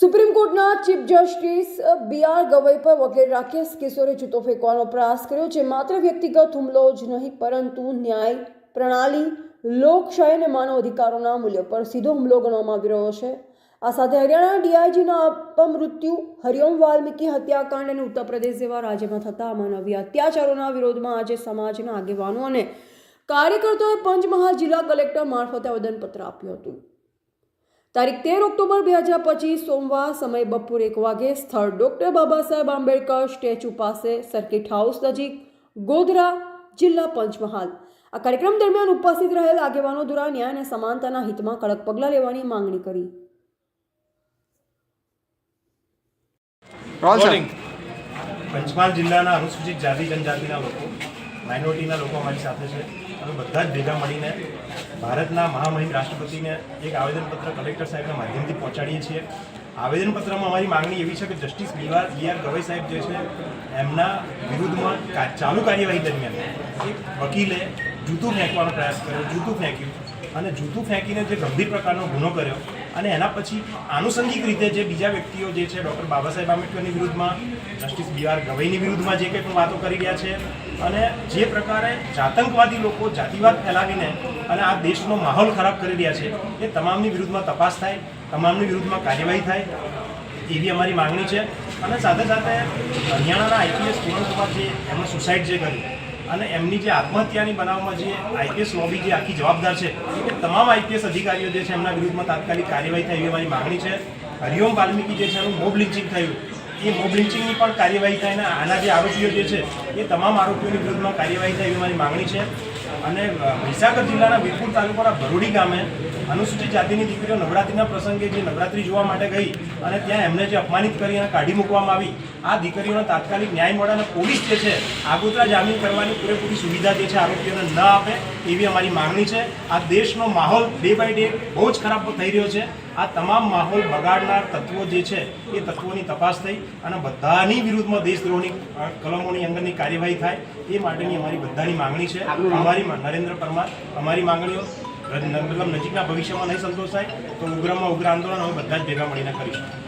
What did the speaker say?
Supreme કોર્ટના chief justice B R Gavai પર વકીલ રાકેશ કિશોરે જૂતો ફેંકવાનો પ્રયાસ કર્યો જે માત્ર વ્યક્તિગત હુમલો જ નહીં, પરંતુ ન્યાય પ્રણાલી, લોકશાહી અને માનવ અધિકારોના મૂલ્યો પર સીધો હુમલો ગણવામાં આવી રહ્યો છે. આ સાથે હરિયાણા ડીઆઈજીના અપમૃત્યુ હરિઓમ વાલ્મીકી હત્યાકાંડ અને ઉત્તર પ્રદેશ જેવા રાજ્યમાં થતા માનવીય અત્યાચારોના વિરોધમાં આજે સમાજના આગેવાનો અને કાર્યકર્તાઓએ પંચમહાલ જિલ્લા કલેક્ટર મારફતે આવેદનપત્ર આપ્યું હતું. તારીખ તેર ઓક્ટોબર બે હજાર પચીસ સોમવાર સમય બપોર એક વાગે સ્થળ ડૉક્ટર બાબા સાહેબ આંબેડકર સ્ટેચ્યુ પાસે સર્કિટ હાઉસ નજીક ગોધરા જિલ્લા પંચમહાલ. આ કાર્યક્રમ દરમિયાન ઉપસ્થિત રહેલ આગેવાનો દ્વારા ન્યાય અને સમાનતાના હિતમાં કડક પગલાં લેવાની માંગણી કરી. પંચમહાલ જિલ્લાના અનુસૂચિત જાતિ જનજાતિના લોકો માઇનોરિટીના લોકો અમારી સાથે છે. અમે બધા જ ભેગા મળીને ભારતના મહામહિમ રાષ્ટ્રપતિને એક આવેદનપત્ર કલેક્ટર સાહેબના માધ્યમથી પહોંચાડીએ છીએ. આવેદનપત્રમાં અમારી માંગણી એવી છે કે justice BR B R Gavai saheb જે છે, એમના વિરુદ્ધમાં ચાલુ કાર્યવાહી દરમિયાન એક વકીલે જૂતું ફેંકવાનો પ્રયાસ કર્યો જૂતું ફેંક્યું અને જૂતું ફેંકીને જે ગંભીર પ્રકારનો ગુનો કર્યો અને એના પછી આનુષંગિક રીતે જે બીજા વ્યક્તિઓ જે છે, ડૉક્ટર બાબા સાહેબ આંબેડકરની વિરુદ્ધમાં, જસ્ટિસ બી આર ગવઈની વિરુદ્ધમાં જે કંઈ પણ વાતો કરી રહ્યા છે અને જે પ્રકારે જાતંકવાદી લોકો જાતિવાદ ફેલાવીને અને આ દેશનો માહોલ ખરાબ કરી રહ્યા છે, એ તમામની વિરુદ્ધમાં તપાસ થાય, તમામની વિરુદ્ધમાં કાર્યવાહી થાય, એવી અમારી માંગણી છે. અને સાથે સાથે હરિયાણાના આઈપીએસ કિરણકુમાર જે એમણે સુસાઇડ જે કર્યું અને એમની જે આત્મહત્યાની બનાવમાં જે આઈપીએસ લોબી જે આખી જવાબદાર છે, એ તમામ આઈપીએસ અધિકારીઓ જે છે એમના વિરુદ્ધમાં તાત્કાલિક કાર્યવાહી થાય એવી મારી માંગણી છે. હરિઓમ વાલ્મીકી જે છે એનું મોબ લિંચિંગ થયું. એ મોબ લિંચિંગની પણ કાર્યવાહી થાય અને આના જે આરોપીઓ જે છે, એ તમામ આરોપીઓની વિરુદ્ધમાં કાર્યવાહી થાય એવી મારી માંગણી છે. અને મહીસાગર જિલ્લાના વીરપુર તાલુકાના ભરૂડી ગામે અનુસૂચિત જાતિની દીકરીઓ નવરાત્રિના પ્રસંગે જે નવરાત્રિ જોવા માટે ગઈ અને ત્યાં એમને જે અપમાનિત કરી અને કાઢી મૂકવામાં આવી આ દીકરીઓને તાત્કાલિક ન્યાય મળે અને પોલીસ જે છે, આગોતરા જામીન કરવાની પૂરેપૂરી સુવિધા જે છે આરોપીઓને ન આપે એવી અમારી માંગણી છે. આ દેશનો માહોલ ડે બાય ડે બહુ જ ખરાબ થઈ રહ્યો છે. આ તમામ માહોલ બગાડનાર તત્વો જે છે, એ તત્વોની તપાસ થઈ અને બધાની વિરુદ્ધમાં દેશદ્રોહની કલમોની અંદરની કાર્યવાહી થાય, એ માટેની અમારી બધાની માંગણી છે. અમારી નરેન્દ્ર પરમાર, અમારી માંગણીઓ મતલબ નજીકના ભવિષ્યમાં નહીં સંતોષાય, તો ઉગ્રમાં ઉગ્ર આંદોલન અમે બધા જ ભેગા મળીને કરીશું.